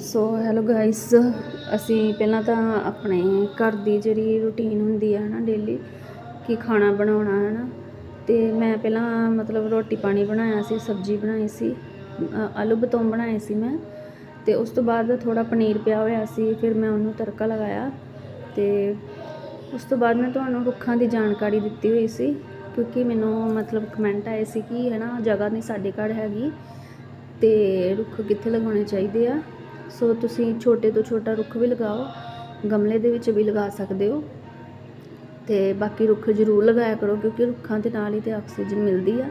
So hello guys ਅਸੀਂ ਪਹਿਲਾਂ ਤਾਂ ਆਪਣੇ ਘਰ ਦੀ ਜਿਹੜੀ ਰੂਟੀਨ ਹੁੰਦੀ ਹੈ ਨਾ ਡੇਲੀ ਕਿ ਖਾਣਾ ਬਣਾਉਣਾ ਹੈ ਨਾ ਤੇ ਮੈਂ ਪਹਿਲਾਂ ਮਤਲਬ ਰੋਟੀ ਪਾਣੀ ਬਣਾਇਆ ਸੀ, ਸਬਜ਼ੀ ਬਣਾਈ ਸੀ ਆਲੂ ਬਤੌਂ ਬਣਾਏ ਸੀ ਮੈਂ, ਤੇ ਉਸ ਤੋਂ ਬਾਅਦ ਥੋੜਾ ਪਨੀਰ ਪਿਆ ਹੋਇਆ ਸੀ, ਫਿਰ ਮੈਂ ਉਹਨੂੰ ਤੜਕਾ ਲਗਾਇਆ, ਤੇ ਉਸ ਤੋਂ ਬਾਅਦ ਮੈਂ ਤੁਹਾਨੂੰ ਰੁੱਖਾਂ ਦੀ ਜਾਣਕਾਰੀ ਦਿੱਤੀ ਹੋਈ ਸੀ, ਕਿਉਂਕਿ ਮੈਨੂੰ ਮਤਲਬ ਕਮੈਂਟ ਆਏ ਸੀ ਕਿ ਹੈ ਨਾ ਜਗ੍ਹਾ ਨਹੀਂ ਸਾਡੇ ਘਰ ਹੈਗੀ, ਤੇ ਰੁੱਖ ਕਿੱਥੇ ਲਗਾਉਣੇ ਚਾਹੀਦੇ ਆ? ਸੋ ਤੁਸੀਂ ਛੋਟੇ ਤੋਂ ਛੋਟਾ ਰੁੱਖ ਵੀ ਲਗਾਓ, ਗਮਲੇ ਦੇ ਵਿੱਚ ਵੀ ਲਗਾ ਸਕਦੇ ਹੋ ਤੇ ਬਾਕੀ ਰੁੱਖ ਜ਼ਰੂਰ ਲਗਾਇਆ ਕਰੋ ਕਿਉਂਕਿ ਰੁੱਖਾਂ ਦੇ ਨਾਲ ਹੀ ਤੇ ਆਕਸੀਜਨ ਮਿਲਦੀ ਆ।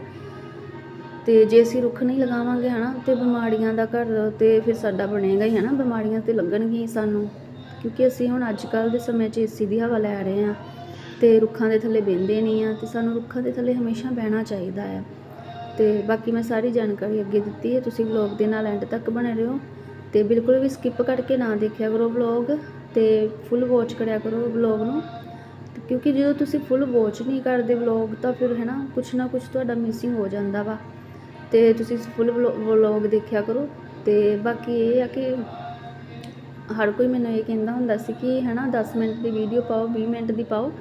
ਤੇ ਜੇ ਅਸੀਂ ਰੁੱਖ ਨਹੀਂ ਲਗਾਵਾਂਗੇ ਹਨਾ, ਤੇ ਬਿਮਾਰੀਆਂ ਦਾ ਘਰ ਤੇ ਫਿਰ ਸਾਡਾ ਬਣੇਗਾ ਹੀ ਹਨਾ, ਬਿਮਾਰੀਆਂ ਤੇ ਲੱਗਣਗੀਆਂ ਹੀ ਸਾਨੂੰ। ਕਿਉਂਕਿ ਅਸੀਂ ਹੁਣ ਅੱਜ ਕੱਲ੍ਹ ਦੇ ਸਮੇਂ 'ਚ ਏਸੀ ਦੀ ਹਵਾ ਲੈ ਰਹੇ ਹਾਂ ਤੇ ਰੁੱਖਾਂ ਦੇ ਥੱਲੇ ਬਹਿੰਦੇ ਨਹੀਂ ਆ ਤੇ ਸਾਨੂੰ ਰੁੱਖਾਂ ਦੇ ਥੱਲੇ ਹਮੇਸ਼ਾ ਬਹਿਣਾ ਚਾਹੀਦਾ ਆ। ਤੇ ਬਾਕੀ ਮੈਂ ਸਾਰੀ ਜਾਣਕਾਰੀ ਅੱਗੇ ਦਿੱਤੀ ਹੈ, ਤੁਸੀਂ ਵਲੌਗ ਦੇ ਨਾਲ ਐਂਡ ਤੱਕ ਬਣੇ ਰਹੋ। ਤੇ ਬਿਲਕੁਲ ਵੀ ਸਕਿਪ ਕਰਕੇ ਨਾ ਦੇਖਿਆ ਕਰੋ ਵਲੌਗ ਤੇ ਫੁੱਲ ਵਾਚ ਕਰਿਆ ਕਰੋ ਵਲੌਗ ਨੂੰ। ਕਿਉਂਕਿ ਜਦੋਂ ਤੁਸੀਂ ਫੁੱਲ ਵਾਚ ਨਹੀਂ ਕਰਦੇ ਵਲੌਗ ਤਾਂ ਫਿਰ ਹੈ ਨਾ ਕੁਛ ਨਾ ਕੁਛ ਤੁਹਾਡਾ ਮਿਸਿੰਗ ਹੋ ਜਾਂਦਾ ਵਾ। ਤੇ ਤੁਸੀਂ ਫੁੱਲ ਵਲੌਗ ਦੇਖਿਆ ਕਰੋ ਤੇ ਬਾਕੀ ਇਹ ਆ ਕਿ ਹਰ ਕੋਈ ਮੈਨੂੰ ਇਹ ਕਹਿੰਦਾ ਹੁੰਦਾ ਸੀ ਕਿ ਹੈ ਨਾ 10 ਮਿੰਟ ਦੀ ਵੀਡੀਓ ਪਾਓ 20 ਮਿੰਟ ਦੀ ਪਾਓ।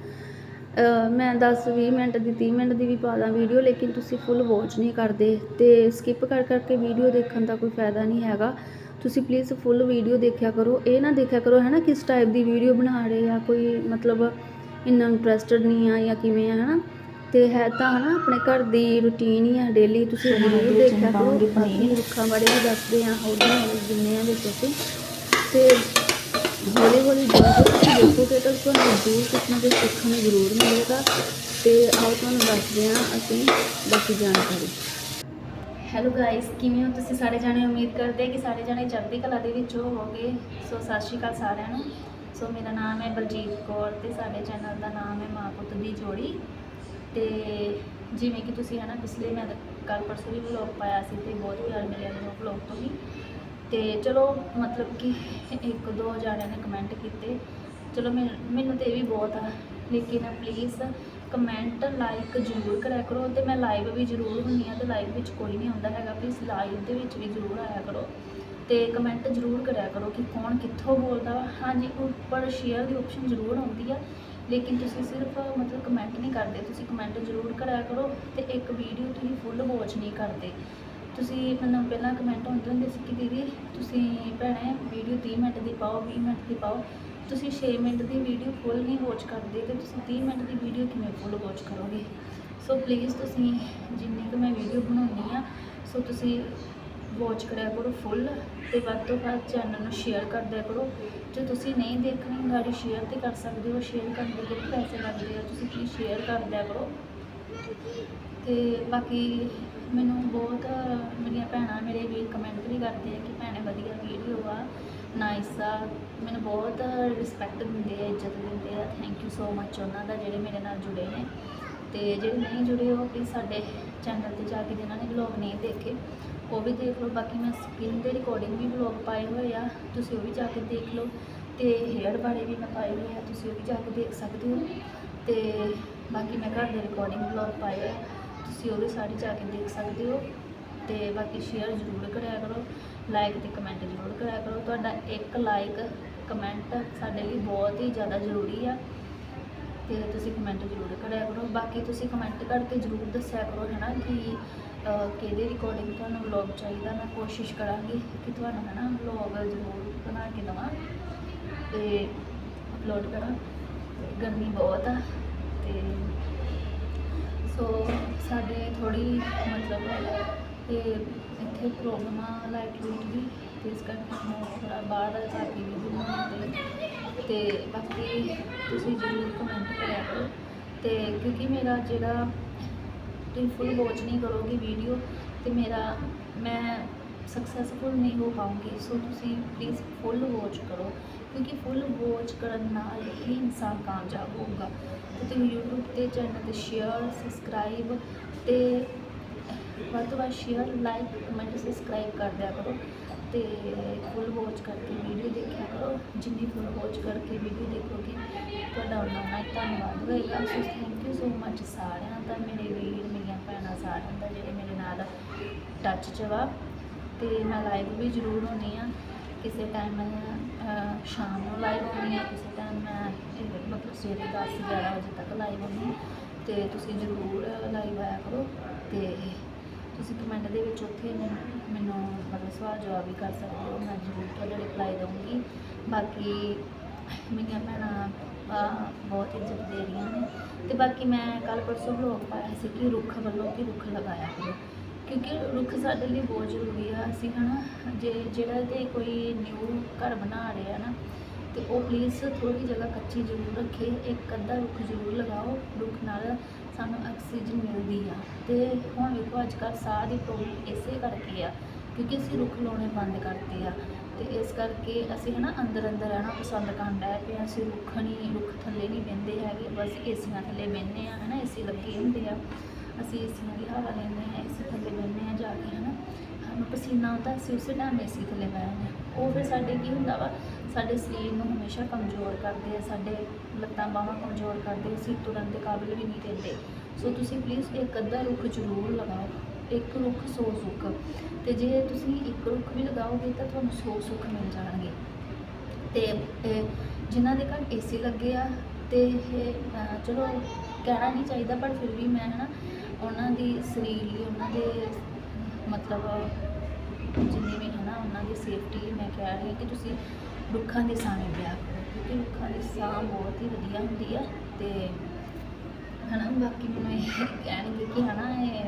ਮੈਂ 10 20 ਮਿੰਟ ਦੀ 30 ਮਿੰਟ ਦੀ ਵੀ ਪਾ ਦਾਂ ਵੀਡੀਓ ਲੇਕਿਨ ਤੁਸੀਂ ਫੁੱਲ ਵਾਚ ਨਹੀਂ ਕਰਦੇ ਤੇ ਸਕਿਪ ਕਰ, ਕਰਕੇ ਵੀਡੀਓ ਦੇਖਣ ਦਾ ਕੋਈ ਫਾਇਦਾ ਨਹੀਂ ਹੈਗਾ। ਤੁਸੀਂ ਪਲੀਜ਼ ਫੁੱਲ ਵੀਡੀਓ ਦੇਖਿਆ ਕਰੋ। ਇਹ ਨਾ ਦੇਖਿਆ ਕਰੋ ਹੈ ਨਾ ਕਿਸ ਟਾਈਪ ਦੀ ਵੀਡੀਓ ਬਣਾ ਰਹੇ ਆ ਕੋਈ ਮਤਲਬ ਇੰਨਾ ਇੰਟਰਸਟਡ ਨਹੀਂ ਆ ਜਾਂ ਕਿਵੇਂ ਆ ਹਨਾ। ਤੇ ਹੈ ਤਾਂ ਹਨਾ ਆਪਣੇ ਘਰ ਦੀ ਰੁਟੀਨ ਹੀ ਆ ਡੇਲੀ ਤੁਸੀਂ ਜ਼ਰੂਰ ਦੇਖਿਆ ਕਰੋ। ਬਾਕੀ ਰੁੱਖਾਂ ਬਾਰੇ ਵੀ ਦੱਸਦੇ ਆ ਹੌਲੀ ਹੌਲੀ ਜਿੰਨੇ ਆ ਵਿੱਚ ਅਸੀਂ ਤੇ ਹੌਲੀ ਹੌਲੀ ਜਦੋਂ ਤੁਸੀਂ ਦੇਖੋਗੇ ਤਾਂ ਤੁਹਾਨੂੰ ਜ਼ਰੂਰ ਕੁਛ ਨਾ ਕੁਛ ਸਿੱਖਣ ਨੂੰ ਜ਼ਰੂਰ ਮਿਲੇਗਾ। ਤੇ ਆਓ ਤੁਹਾਨੂੰ ਦੱਸਦੇ ਹਾਂ ਅਸੀਂ ਬਾਕੀ ਜਾਣਕਾਰੀ। ਹੈਲੋ ਗਾਇਸ ਕਿਵੇਂ ਹੋ ਤੁਸੀਂ ਸਾਰੇ ਜਾਣੇ? ਉਮੀਦ ਕਰਦੇ ਕਿ ਸਾਰੇ ਜਾਣੇ ਚੜ੍ਹਦੀ ਕਲਾ ਦੇ ਵਿੱਚ ਹੋਵੋਗੇ। ਸੋ ਸਤਿ ਸ਼੍ਰੀ ਅਕਾਲ ਸਾਰਿਆਂ ਨੂੰ। ਸੋ ਮੇਰਾ ਨਾਮ ਹੈ ਬਲਜੀਤ ਕੌਰ ਤੇ ਸਾਡੇ ਚੈਨਲ ਦਾ ਨਾਮ ਹੈ ਮਾਂ ਪੁੱਤ ਦੀ ਜੋੜੀ। ਤੇ ਜਿਵੇਂ ਕਿ ਤੁਸੀਂ ਹਨਾ ਪਿਛਲੇ ਮੈਂ ਕੱਲ ਪਰਸੋਂ ਵੀ ਵਲੌਗ ਪਾਇਆ ਸੀ ਤੇ ਬਹੁਤ ਪਿਆਰ ਮਿਲਿਆ ਮੈਨੂੰ ਵਲੌਗ ਤੋਂ ਵੀ। ਤੇ ਚਲੋ, ਮਤਲਬ ਕਿ ਇੱਕ ਦੋ ਜਾਣਿਆਂ ਨੇ ਕਮੈਂਟ ਕੀਤੇ। ਚਲੋ ਮੈਨ- ਮੈਨੂੰ ਤੇ ਇਹ ਵੀ ਬਹੁਤ ਆ। ਲੇਕਿਨ ਪਲੀਜ਼ ਕਮੈਂਟ ਲਾਈਕ ਜ਼ਰੂਰ ਕਰਿਆ ਕਰੋ ਤੇ ਮੈਂ ਲਾਈਵ ਵੀ ਜ਼ਰੂਰ ਹੁੰਨੀ ਆ ਤੇ ਲਾਈਵ ਵਿੱਚ ਕੋਈ ਨਹੀਂ ਆਉਂਦਾ ਹੈਗਾ ਪਲੀਜ਼ ਲਾਈਵ ਦੇ ਵਿੱਚ ਵੀ ਜ਼ਰੂਰ ਆਇਆ ਕਰੋ ਤੇ ਕਮੈਂਟ ਜ਼ਰੂਰ ਕਰਿਆ ਕਰੋ ਕਿ ਕੌਣ ਕਿੱਥੋਂ ਬੋਲਦਾ ਵਾ। ਹਾਂਜੀ, ਉੱਪਰ ਸ਼ੇਅਰ ਦੀ ਆਪਸ਼ਨ ਜ਼ਰੂਰ ਆਉਂਦੀ ਆ, ਲੇਕਿਨ ਤੁਸੀਂ ਸਿਰਫ ਮਤਲਬ ਕਮੈਂਟ ਨਹੀਂ ਕਰਦੇ, ਤੁਸੀਂ ਕਮੈਂਟ ਜ਼ਰੂਰ ਕਰਿਆ ਕਰੋ ਤੇ ਇੱਕ ਵੀਡੀਓ ਤੁਸੀਂ ਫੁੱਲ ਵਾਚ ਨਹੀਂ ਕਰਦੇ। ਤੁਸੀਂ ਮੈਨੂੰ ਪਹਿਲਾਂ ਕਮੈਂਟ ਹੁੰਦੇ ਹੁੰਦੇ ਸੀ ਕਿ ਦੀਦੀ ਤੁਸੀਂ ਭੈਣੇ ਵੀਡੀਓ 30 ਮਿੰਟ ਦੀ ਪਾਓ 20 ਮਿੰਟ ਦੀ ਪਾਓ ਤੁਸੀਂ 6 ਮਿੰਟ ਦੀ ਵੀਡੀਓ ਫੁੱਲ ਨਹੀਂ ਵਾਚ ਕਰਦੇ ਤੇ ਤੁਸੀਂ 30 ਮਿੰਟ ਦੀ ਵੀਡੀਓ ਕਿਵੇਂ ਫੁੱਲ ਵਾਚ ਕਰੋਗੇ? ਸੋ ਪਲੀਜ਼ ਤੁਸੀਂ ਜਿੰਨੀ ਕੁ ਮੈਂ ਵੀਡੀਓ ਬਣਾਉਂਦੀ ਆ ਸੋ ਤੁਸੀਂ ਵਾਚ ਕਰਿਆ ਕਰੋ ਫੁੱਲ ਤੇ ਵੱਧ ਤੋਂ ਵੱਧ ਚੈਨਲ ਨੂੰ ਸ਼ੇਅਰ ਕਰ ਦਿਆ ਕਰੋ। ਜੇ ਤੁਸੀਂ ਨਹੀਂ ਦੇਖਣੀ ਗਾੜੀ ਸ਼ੇਅਰ ਤੇ ਕਰ ਸਕਦੇ ਹੋ ਸ਼ੇਅਰ ਕਰਨ ਦੇ ਕਿੰਨੇ ਪੈਸੇ ਲੱਗਦੇ ਆ, ਤੁਸੀਂ ਪਲੀਜ਼ ਸ਼ੇਅਰ ਕਰ ਦਿਆ ਕਰੋ। ਤੇ ਬਾਕੀ ਮੈਨੂੰ ਬਹੁਤ, ਮੇਰੀਆਂ ਭੈਣਾਂ ਮੇਰੇ ਵੀ ਕਮੈਂਟ ਵੀ ਕਰਦੇ ਆ ਕਿ ਭੈਣੇ ਵਧੀਆ ਵੀਡੀਓ ਆ। ਨਾਈਸ ਆ ਮੈਨੂੰ ਬਹੁਤ ਰਿਸਪੈਕਟ ਦਿੰਦੇ ਆ, ਇੱਜ਼ਤ ਦਿੰਦੇ ਆ। ਥੈਂਕ ਯੂ ਸੋ ਮੱਚ ਉਹਨਾਂ ਦਾ ਜਿਹੜੇ ਮੇਰੇ ਨਾਲ ਜੁੜੇ ਨੇ। ਤੇ ਜਿਹੜੇ ਨਹੀਂ ਜੁੜੇ, ਉਹ ਪਲੀਜ਼ ਸਾਡੇ ਚੈਨਲ ਤੇ ਜਾ ਕੇ ਜਿਨ੍ਹਾਂ ਨੇ ਵਲੌਗ ਨਹੀਂ ਦੇਖੇ, ਉਹ ਵੀ ਦੇਖ ਲਓ। ਬਾਕੀ ਮੈਂ ਸਕਿਨ ਦੇ ਰਿਕਾਰਡਿੰਗ ਵੀ ਵਲੌਗ ਪਾਏ ਹੋਏ ਆ। ਤੁਸੀਂ ਉਹ ਵੀ ਜਾ ਕੇ ਦੇਖ ਲਓ। ਤੇ ਹੇਅਰ ਬਾਰੇ ਵੀ ਮੈਂ ਪਾਏ ਹੋਏ ਆ। ਤੁਸੀਂ ਉਹ ਵੀ ਜਾ ਕੇ ਦੇਖ ਸਕਦੇ ਹੋ। ਤੇ ਬਾਕੀ ਮੈਂ ਘਰ ਦੇ ਰਿਕਾਰਡਿੰਗ ਵਲੌਗ ਪਾਏ ਆ। ਤੁਸੀਂ ਉਹ ਵੀ ਸਾਰੇ ਜਾ ਕੇ ਦੇਖ ਸਕਦੇ ਹੋ। ਤੇ ਬਾਕੀ ਸ਼ੇਅਰ ਜ਼ਰੂਰ ਕਰਿਆ ਕਰੋ। ਲਾਈਕ ਤੇ ਕਮੈਂਟ ਜ਼ਰੂਰ ਕਰਿਆ ਕਰੋ। ਤੁਹਾਡਾ ਇੱਕ ਲਾਈਕ ਕਮੈਂਟ ਸਾਡੇ ਲਈ ਬਹੁਤ ਹੀ ਜ਼ਿਆਦਾ ਜ਼ਰੂਰੀ ਆ। ਤੇ ਤੁਸੀਂ ਕਮੈਂਟ ਜ਼ਰੂਰ ਕਰਿਆ ਕਰੋ। ਬਾਕੀ ਤੁਸੀਂ ਕਮੈਂਟ ਕਰਕੇ ਜ਼ਰੂਰ ਦੱਸਿਆ ਕਰੋ ਹੈ ਨਾ ਕਿ ਕਿਹਦੇ ਰਿਕਾਰਡਿੰਗ ਤੁਹਾਨੂੰ ਵਲੌਗ ਚਾਹੀਦਾ। ਮੈਂ ਕੋਸ਼ਿਸ਼ ਕਰਾਂਗੀ ਕਿ ਤੁਹਾਨੂੰ ਹੈ ਨਾ ਵਲੌਗ ਜ਼ਰੂਰ ਬਣਾ ਕੇ ਦੇਵਾਂ। ਤੇ ਅਪਲੋਡ ਕਰਾਂ। ਗਰਮੀ ਬਹੁਤ ਆ। ਤੇ ਸੋ ਸਾਡੇ ਥੋੜੀ ਮਤਲਬ ਤੇ ਇੱਥੇ ਪ੍ਰੋਬਲਮ ਆ ਲਾਈਟ ਲੂਟ ਦੀ ਤੇ ਇਸ ਕਰਕੇ ਮੈਂ ਥੋੜਾ ਬਾਹਰ ਜਾ ਕੇ ਵੀ ਬਣਾਉਂਦੇ ਤੇ ਬਾਕੀ ਤੁਸੀਂ ਜ਼ਰੂਰ ਕਮੈਂਟ ਕਰਿਆ ਕਰੋ। ਤੇ ਕਿਉਂਕਿ ਮੇਰਾ ਜਿਹੜਾ ਤੁਸੀਂ ਫੁੱਲ ਵਾਚ ਨਹੀਂ ਕਰੋਗੇ ਵੀਡੀਓ ਤੇ ਮੇਰਾ ਮੈਂ ਸਕਸੈਸਫੁਲ ਨਹੀਂ ਹੋ ਪਾਉਂਗੀ। ਸੋ ਤੁਸੀਂ ਪਲੀਜ਼ ਫੁੱਲ ਵਾਚ ਕਰੋ। ਕਿਉਂਕਿ ਫੁੱਲ ਵਾਚ ਕਰਨ ਨਾਲ ਹੀ ਇਨਸਾਨ ਕਾਮਯਾਬ ਹੋਊਗਾ। ਤੇ ਤੁਸੀਂ YouTube ਤੇ ਚੈਨਲ ਤੇ ਸ਼ੇਅਰ ਸਬਸਕ੍ਰਾਈਬ ਤੇ ਵੱਧ ਤੋਂ ਵੱਧ ਸ਼ੇਅਰ ਲਾਈਕ ਕਮੈਂਟ ਸਬਸਕ੍ਰਾਈਬ ਕਰ ਦਿਆ ਕਰੋ ਤੇ ਫੁੱਲ ਵਾਚ ਕਰਕੇ ਵੀਡੀਓ ਦੇਖਿਆ ਕਰੋ। ਜਿੰਨੀ ਫੁੱਲ ਵਾਚ ਕਰਕੇ ਵੀਡੀਓ ਦੇਖੋਗੇ, ਤੁਹਾਡਾ ਉਹਨਾਂ ਨਾਲ ਧੰਨਵਾਦ ਹੋਏਗਾ। ਸੋ ਥੈਂਕ ਯੂ ਸੋ ਮੱਚ ਸਾਰਿਆਂ ਦਾ, ਮੇਰੇ ਵੀਰ, ਮੇਰੀਆਂ ਭੈਣਾਂ ਸਾਰਿਆਂ ਦਾ, ਜਿਹੜੇ ਮੇਰੇ ਨਾਲ ਟੱਚ 'ਚ ਵਾ। ਤੇ ਮੈਂ ਲਾਈਵ ਵੀ ਜ਼ਰੂਰ ਹੁੰਦੀ ਆ ਕਿਸੇ ਟਾਈਮ ਮੈਂ ਸ਼ਾਮ ਨੂੰ ਲਾਈਵ ਆਉਂਦੀ ਹਾਂ। ਕਿਸੇ ਟਾਈਮ ਮੈਂ ਮਤਲਬ ਸਵੇਰੇ 10 11 ਵਜੇ ਤੱਕ ਲਾਈਵ ਆਉਂਦੀ ਹਾਂ। ਤੇ ਤੁਸੀਂ ਜ਼ਰੂਰ ਲਾਈਵ ਆਇਆ ਕਰੋ। ਤੇ ਤੁਸੀਂ ਕਮੈਂਟ ਦੇ ਵਿੱਚ ਉੱਥੇ ਮੈਨੂੰ ਮਤਲਬ ਸਵਾਲ ਜਵਾਬ ਵੀ ਕਰ ਸਕਦੇ ਹੋ। ਮੈਂ ਜ਼ਰੂਰ ਤੁਹਾਡਾ ਰਿਪਲਾਈ ਦਊਂਗੀ। ਬਾਕੀ ਮੇਰੀਆਂ ਭੈਣਾਂ ਅਹ, ਬਹੁਤ ਇੱਜ਼ਤ ਦੇ ਰਹੀਆਂ ਨੇ। ਤੇ ਬਾਕੀ ਮੈਂ ਕੱਲ ਪਰਸੋਂ ਵਲੋਗ ਪਾਇਆ ਸੀ ਕਿ ਰੁੱਖ ਵੱਲੋਂ ਕਿ ਰੁੱਖ ਲਗਾਇਆ ਕਰੋ ਕਿਉਂਕਿ ਰੁੱਖ ਸਾਡੇ ਲਈ ਬਹੁਤ ਜ਼ਰੂਰੀ ਆ। ਅਸੀਂ ਹਨਾ ਜੇ ਜਿਹੜਾ ਤੇ ਕੋਈ ਨਿਊ ਘਰ ਬਣਾ ਰਿਹਾ ਨਾ ਤੇ ਉਹ ਪਲੀਜ਼ ਥੋੜੀ ਜਗ੍ਹਾ ਕੱਚੀ ਜ਼ਰੂਰ ਰੱਖੇ। ਇੱਕ ਅੱਧਾ ਰੁੱਖ ਜ਼ਰੂਰ ਲਗਾਓ। ਰੁੱਖ ਨਾਲ ਸਾਨੂੰ ਆਕਸੀਜਨ ਮਿਲਦੀ ਆ। ਤੇ ਹੁਣ ਵੇਖੋ ਅੱਜ ਕੱਲ੍ਹ ਸਾਹ ਦੀ ਪ੍ਰੋਬਲਮ ਇਸੇ ਕਰਕੇ ਆ, ਕਿਉਂਕਿ ਅਸੀਂ ਰੁੱਖ ਲਾਉਣੇ ਬੰਦ ਕਰਤੇ ਆ। ਤੇ ਇਸ ਕਰਕੇ ਅਸੀਂ ਹਨਾ ਅੰਦਰ ਅੰਦਰ ਰਹਿਣਾ ਪਸੰਦ ਕਰਦਾ ਹੈ ਪਏ ਅਸੀਂ ਰੁੱਖ ਨਹੀਂ ਰੁੱਖ ਥੱਲੇ ਨਹੀਂ ਬਹਿੰਦੇ ਹੈਗੇ, ਬਸ ਏਸੀਆਂ ਥੱਲੇ ਬਹਿੰਦੇ ਆ, ਹਨਾ ਏਸੀ ਲੱਗੇ ਹੁੰਦੇ ਆ। ਅਸੀਂ ਏਸੀਆਂ ਦੀ ਹਵਾ ਲੈਂਦੇ ਹਾਂ ਏਸੀ ਥੱਲੇ ਬਹਿੰਦੇ ਆ ਜਾ ਕੇ, ਹਨਾ। ਸਾਨੂੰ ਪਸੀਨਾ ਆਉਂਦਾ, ਅਸੀਂ ਉਸੇ ਟਾਈਮ ਏਸੀ ਥੱਲੇ ਬਹਿ ਜਾਂਦੇ ਹਾਂ ਉਹ ਫਿਰ ਸਾਡੇ ਕੀ ਹੁੰਦਾ ਵਾ ਸਾਡੇ ਸਰੀਰ ਨੂੰ ਹਮੇਸ਼ਾ ਕਮਜ਼ੋਰ ਕਰਦੇ ਆ, ਸਾਡੇ ਲੱਤਾਂ ਬਾਹਾਂ ਕਮਜ਼ੋਰ ਕਰਦੇ ਅਸੀਂ ਤੁਰਨ ਦੇ ਕਾਬਿਲ ਵੀ ਨਹੀਂ ਰਹਿੰਦੇ। ਸੋ ਤੁਸੀਂ ਪਲੀਜ਼ ਇੱਕ ਅੱਧਾ ਰੁੱਖ ਜ਼ਰੂਰ ਲਗਾਓ, ਇੱਕ ਰੁੱਖ ਸੌ ਸੁੱਖ ਤੇ ਜੇ ਤੁਸੀਂ ਇੱਕ ਰੁੱਖ ਵੀ ਲਗਾਓਗੇ ਤਾਂ ਤੁਹਾਨੂੰ ਸੌ ਸੁੱਖ ਮਿਲ ਜਾਣਗੇ। ਤੇ ਇਹ ਜਿਨ੍ਹਾਂ ਦੇ ਘਰ ਏਸੀ ਲੱਗੇ ਆ, ਤੇ ਇਹ ਚਲੋ ਕਹਿਣਾ ਨਹੀਂ ਚਾਹੀਦਾ, ਪਰ ਫਿਰ ਵੀ ਮੈਂ, ਹਨਾ, ਉਹਨਾਂ ਦੀ ਸਰੀਰ ਲਈ, ਉਹਨਾਂ ਦੇ, ਮਤਲਬ, ਜਿੰਨੇ ਵੀ, ਹਨਾ, ਉਹਨਾਂ ਦੀ ਸੇਫਟੀ ਲਈ ਮੈਂ ਕਹਿ ਰਹੀ ਕਿ ਤੁਸੀਂ ਰੁੱਖਾਂ ਦੇ ਸਾਹਮਣੇ ਵਿਆਹ ਕਰੋ, ਕਿਉਂਕਿ ਰੁੱਖਾਂ ਦੀ ਸਾਹ ਬਹੁਤ ਹੀ ਵਧੀਆ ਹੁੰਦੀ ਆ ਤੇ ਹਨਾ, ਬਾਕੀ ਮੈਨੂੰ ਇਹ ਕਹਿਣਗੇ ਕਿ ਹਨਾ, ਇਹ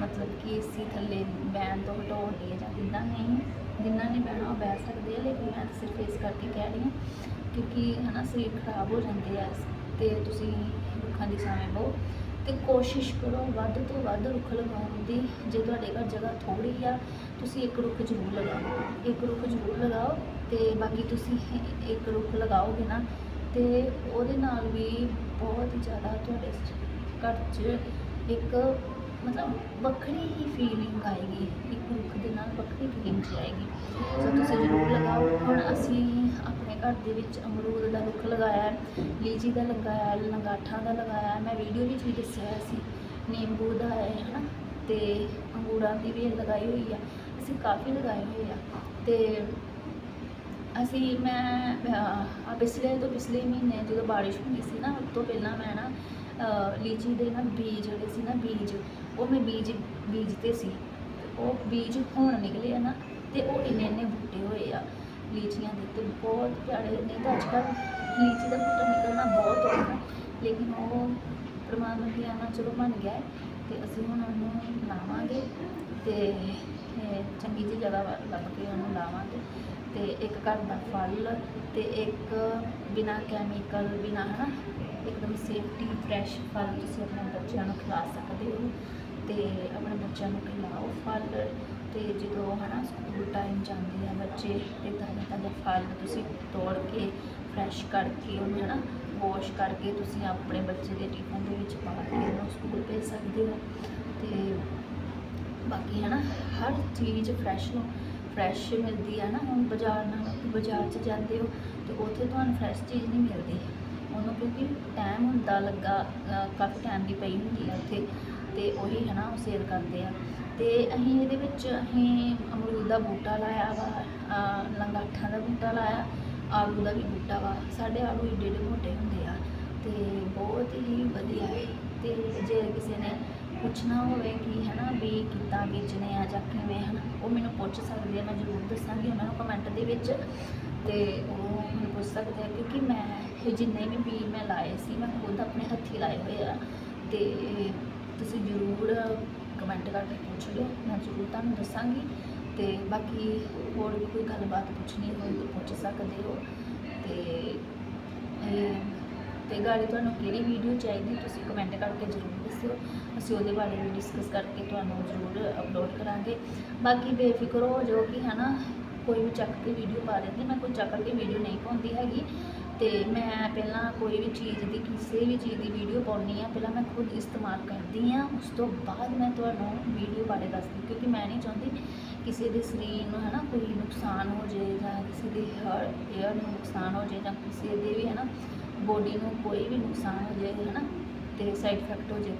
ਮਤਲਬ ਕਿ ਏਸੀ ਥੱਲੇ ਬੈਨ ਤੋਂ ਹਟਾਉਣ ਲਈ ਜਾਂ ਕਿੱਦਾਂ ਨਹੀਂ ਜਿਨ੍ਹਾਂ ਨੇ ਬਹਿਣਾ ਉਹ ਬਹਿ ਸਕਦੇ ਆ, ਲੇਕਿਨ ਮੈਂ ਸਿਰਫ ਇਸ ਕਰਕੇ ਕਹਿ ਰਹੀ ਹਾਂ ਕਿਉਂਕਿ ਹਨਾ, ਸਰੀਰ ਖਰਾਬ ਹੋ ਜਾਂਦੇ ਆ ਤੇ ਤੁਸੀਂ ਰੁੱਖਾਂ ਦੀ ਛਾਵੇਂ ਬਹੁ ਤੇ ਕੋਸ਼ਿਸ਼ ਕਰੋ ਵੱਧ ਤੋਂ ਵੱਧ ਰੁੱਖ ਲਗਾਉਣ ਦੀ, ਜੇ ਤੁਹਾਡੇ ਘਰ ਜਗ੍ਹਾ ਥੋੜੀ ਆ, ਤੁਸੀਂ ਇੱਕ ਰੁੱਖ ਜ਼ਰੂਰ ਲਗਾਓ, ਇੱਕ ਰੁੱਖ ਜ਼ਰੂਰ ਲਗਾਓ ਤੇ ਬਾਕੀ ਤੁਸੀਂ ਇੱਕ ਰੁੱਖ ਲਗਾਓਗੇ ਨਾ ਤੇ ਉਹਦੇ ਨਾਲ ਵੀ ਬਹੁਤ ਜ਼ਿਆਦਾ ਤੁਹਾਡੇ ਘਰ 'ਚ ਇੱਕ ਮਤਲਬ ਵੱਖਰੀ ਹੀ ਫੀਲਿੰਗ ਆਏਗੀ ਇੱਕ ਰੁੱਖ ਦੇ ਨਾਲ ਵੱਖਰੀ ਫੀਲਿੰਗ ਆਏਗੀ। ਸੋ ਤੁਸੀਂ ਜ਼ਰੂਰ ਲਗਾਓ। ਹੁਣ ਅਸੀਂ ਆਪਣੇ ਘਰ ਦੇ ਵਿੱਚ ਅਮਰੂਦ ਦਾ ਰੁੱਖ ਲਗਾਇਆ ਲੀਚੀ ਦਾ ਲਗਾਇਆ ਹੈ, ਲੰਗਾਠਾਂ ਦਾ ਲਗਾਇਆ ਮੈਂ ਵੀਡੀਓ ਵਿੱਚ ਵੀ ਦੱਸਿਆ ਹੋਇਆ ਸੀ ਨਿੰਬੂ ਦਾ ਹੈ ਹਨਾ? ਤੇ ਅੰਗੂਰਾਂ ਦੀ ਵੀ ਲਗਾਈ ਹੋਈ ਆ। ਅਸੀਂ ਕਾਫੀ ਲਗਾਏ ਹੋਏ ਆ। ਤੇ ਅਸੀਂ, ਮੈਂ ਪਿਛਲੇ ਤੋਂ ਪਿਛਲੇ ਮਹੀਨੇ ਜਦੋਂ ਬਾਰਿਸ਼ ਹੁੰਦੀ ਸੀ ਨਾ ਉਸ ਤੋਂ ਪਹਿਲਾਂ ਮੈਂ ਨਾ ਲੀਚੀ ਦੇ ਨਾ ਬੀਜ ਜਿਹੜੇ ਸੀ ਨਾ ਬੀਜ, ਉਹ ਮੈਂ ਬੀਜ ਬੀਜਤੇ ਸੀ। ਉਹ ਬੀਜ ਹੁਣ ਨਿਕਲੇ ਆ ਨਾ, ਤੇ ਉਹ ਇੰਨੇ ਇੰਨੇ ਬੂਟੇ ਹੋਏ ਆ ਲੀਚੀਆਂ ਦੇ ਤੇ ਬਹੁਤ ਪਿਆਰੇ ਨਹੀਂ ਤਾਂ ਅੱਜ ਕੱਲ੍ਹ ਲੀਚੀ ਦਾ ਬੂਟਾ ਨਿਕਲਣਾ ਬਹੁਤ ਔਖਾ ਲੇਕਿਨ ਉਹ ਪਰਮਾਤਮਾ ਦੀ ਆਣਾ ਚਲੋ ਬਣ ਗਿਆ ਹੈ ਤੇ ਅਸੀਂ ਹੁਣ ਉਹਨੂੰ ਲਾਵਾਂਗੇ। ਤੇ ਚੰਗੀ ਜਿਹੀ ਜਗ੍ਹਾ ਵਾ- ਲੱਭ ਕੇ ਉਹਨੂੰ ਲਾਵਾਂਗੇ। ਤੇ ਇੱਕ ਘਰ ਦਾ ਫਲ ਤੇ ਇੱਕ ਬਿਨਾ ਕੈਮੀਕਲ ਬਿਨਾ ਹਨਾ, ਇੱਕਦਮ ਸੇਫਟੀ ਫਰੈਸ਼ ਫਲ ਤੁਸੀਂ ਆਪਣੇ ਬੱਚਿਆਂ ਨੂੰ ਖਿਲਾ ਸਕਦੇ ਹੋ। ਤੇ ਆਪਣੇ ਬੱਚਿਆਂ ਨੂੰ ਖਿਲਾਓ ਫਲ। ਤੇ ਜਦੋਂ ਹਨਾ ਸਕੂਲ ਟਾਈਮ ਜਾਂਦੇ ਆ ਬੱਚੇ, ਤੇ ਤਾਜ਼ਾ ਤਾਜ਼ਾ ਫਲ ਤੁਸੀਂ ਤੋੜ ਕੇ ਫਰੈਸ਼ ਕਰਕੇ ਉਹਨੂੰ ਹਨਾ ਵਾਸ਼ ਕਰਕੇ ਤੁਸੀਂ ਆਪਣੇ ਬੱਚੇ ਦੇ ਟਿਫਨ ਦੇ ਵਿੱਚ ਪਾ ਕੇ ਉਹਨੂੰ ਸਕੂਲ ਭੇਜ ਸਕਦੇ ਹੋ। ਤੇ ਬਾਕੀ ਹੈ ਨਾ ਹਰ ਚੀਜ਼ ਫਰੈਸ਼ ਨੂੰ ਫਰੈਸ਼ ਮਿਲਦੀ ਹੈ ਨਾ, ਹੁਣ ਬਾਜ਼ਾਰ ਨਾਲ ਬਾਜ਼ਾਰ 'ਚ ਜਾਂਦੇ ਹੋ, ਤੇ ਉੱਥੇ ਤੁਹਾਨੂੰ ਫਰੈਸ਼ ਚੀਜ਼ ਨਹੀਂ ਮਿਲਦੀ। ਉਹਨੂੰ ਕਿਉਂਕਿ ਟਾਈਮ ਹੁੰਦਾ ਲੱਗਾ ਕਾਫੀ ਟਾਈਮ ਦੀ ਪਈ ਹੁੰਦੀ ਆ ਉੱਥੇ, ਤੇ ਉਹੀ ਹੈ ਨਾ ਸੇਲ ਕਰਦੇ ਆ। ਤੇ ਅਸੀਂ ਇਹਦੇ ਵਿੱਚ, ਅਸੀਂ ਅਮਰੂਦ ਦਾ ਬੂਟਾ ਲਾਇਆ ਵਾ ਲੰਗਾਠਾਂ ਦਾ ਬੂਟਾ ਲਾਇਆ, ਆਲੂ ਦਾ ਵੀ ਬੂਟਾ ਵਾ। ਸਾਡੇ ਆਲੂ ਏਡੇ ਏਡੇ ਮੋਟੇ ਹੁੰਦੇ ਆ, ਤੇ ਬਹੁਤ ਹੀ ਵਧੀਆ ਹੈ ਤੇ ਜੇ ਕਿਸੇ ਨੇ ਪੁੱਛਣਾ ਹੋਵੇ ਕਿ ਹਨਾ ਵੀ ਕਿੱਦਾਂ ਬੀਜਣੇ ਆ ਜਾਂ ਕਿਵੇਂ, ਹਨਾ, ਉਹ ਮੈਨੂੰ ਪੁੱਛ ਸਕਦੇ ਆ, ਮੈਂ ਜ਼ਰੂਰ ਦੱਸਾਂਗੀ ਉਹਨਾਂ ਨੂੰ ਕਮੈਂਟ ਦੇ ਵਿੱਚ ਤੇ ਉਹ ਮੈਨੂੰ ਪੁੱਛ ਸਕਦੇ ਆ ਕਿਉਂਕਿ ਮੈਂ ਇਹ ਜਿੰਨੇ ਵੀ ਬੀਜ ਮੈਂ ਲਾਏ ਸੀ, ਮੈਂ ਖੁਦ ਆਪਣੇ ਹੱਥੀਂ ਲਾਏ ਹੋਏ ਆ ਤੇ ਤੁਸੀਂ ਜ਼ਰੂਰ ਕਮੈਂਟ ਕਰਕੇ ਪੁੱਛ ਲਿਓ, ਮੈਂ ਜ਼ਰੂਰ ਤੁਹਾਨੂੰ ਦੱਸਾਂਗੀ ਤੇ ਬਾਕੀ ਹੋਰ ਵੀ ਕੋਈ ਗੱਲਬਾਤ ਪੁੱਛਣੀ ਹੋਵੇ ਤਾਂ ਪੁੱਛ ਸਕਦੇ ਹੋ ਤੇ ਇਹ ਤੇ ਗਾੜੀ ਤੁਹਾਨੂੰ ਕਿਹੜੀ ਵੀਡੀਓ ਚਾਹੀਦੀ ਤੁਸੀਂ ਕਮੈਂਟ ਕਰਕੇ ਜ਼ਰੂਰ ਦੱਸਿਓ। ਅਸੀਂ ਉਹਦੇ ਬਾਰੇ ਵੀ ਡਿਸਕਸ ਕਰਕੇ ਤੁਹਾਨੂੰ ਜ਼ਰੂਰ ਅਪਲੋਡ ਕਰਾਂਗੇ। ਬਾਕੀ ਬੇਫਿਕਰ ਹੋ ਜਾਓ ਕਿ ਹਨਾ, ਕੋਈ ਵੀ ਚੱਕ ਕੇ ਵੀਡੀਓ ਪਾ ਦਿੰਦੀ ਮੈਂ ਕੋਈ ਚੱਕ ਕੇ ਵੀਡੀਓ ਨਹੀਂ ਪਾਉਂਦੀ ਹੈਗੀ। ਤੇ ਮੈਂ ਪਹਿਲਾਂ ਕੋਈ ਵੀ ਚੀਜ਼ ਦੀ, ਕਿਸੇ ਵੀ ਚੀਜ਼ ਦੀ ਵੀਡੀਓ ਪਾਉਣੀ ਆ ਪਹਿਲਾਂ ਮੈਂ ਖੁਦ ਇਸਤੇਮਾਲ ਕਰਦੀ ਆ ਉਸ ਤੋਂ ਬਾਅਦ ਮੈਂ ਤੁਹਾਨੂੰ ਵੀਡੀਓ ਬਾਰੇ ਦੱਸਦੀ ਕਿਉਂਕਿ ਮੈਂ ਨਹੀਂ ਚਾਹੁੰਦੀ ਕਿਸੇ ਦੇ ਸਰੀਰ ਨੂੰ ਹੈ ਨਾ ਕੋਈ ਨੁਕਸਾਨ ਹੋ ਜਾਏ ਜਾਂ ਕਿਸੇ ਦੇ ਹਰ ਏਅਰ ਨੂੰ ਨੁਕਸਾਨ ਹੋ ਜਾਏ ਜਾਂ ਕਿਸੇ ਦੇ ਵੀ ਹੈ ਨਾ ਬੋਡੀ ਨੂੰ ਕੋਈ ਵੀ ਨੁਕਸਾਨ ਹੋ ਜਾਏ ਹੈ ਨਾ ਤੇ ਸਾਈਡ ਇਫੈਕਟ ਹੋ ਜਾਏ।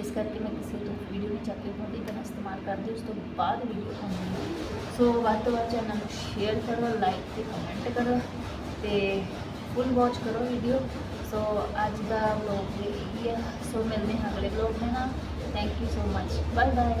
ਇਸ ਕਰਕੇ ਮੈਂ ਕਿਸੇ ਤੋਂ ਵੀਡੀਓ ਨਹੀਂ ਚੱਕ ਕੇ ਪਾਉਂਦੀ ਪਹਿਲਾਂ ਇਸਤੇਮਾਲ ਕਰਦੀ, ਉਸ ਤੋਂ ਬਾਅਦ ਵੀਡੀਓ ਪਾਉਂਦੀ ਹਾਂ। ਸੋ ਵੱਧ ਤੋਂ ਵੱਧ ਚੈਨਲ ਨੂੰ ਸ਼ੇਅਰ ਕਰੋ ਲਾਈਕ ਤੇ ਕਮੈਂਟ ਕਰੋ, ਤੇ ਫੁੱਲ ਵਾਚ ਕਰੋ ਵੀਡੀਓ ਸੋ ਅੱਜ ਦਾ ਵਲੌਗ ਇਹ ਹੀ। ਹੈ ਸੋ ਮਿਲਦੇ ਹਾਂ ਅਗਲੇ ਵਲੌਗ ਦੇ ਨਾਲ। Thank you so much bye bye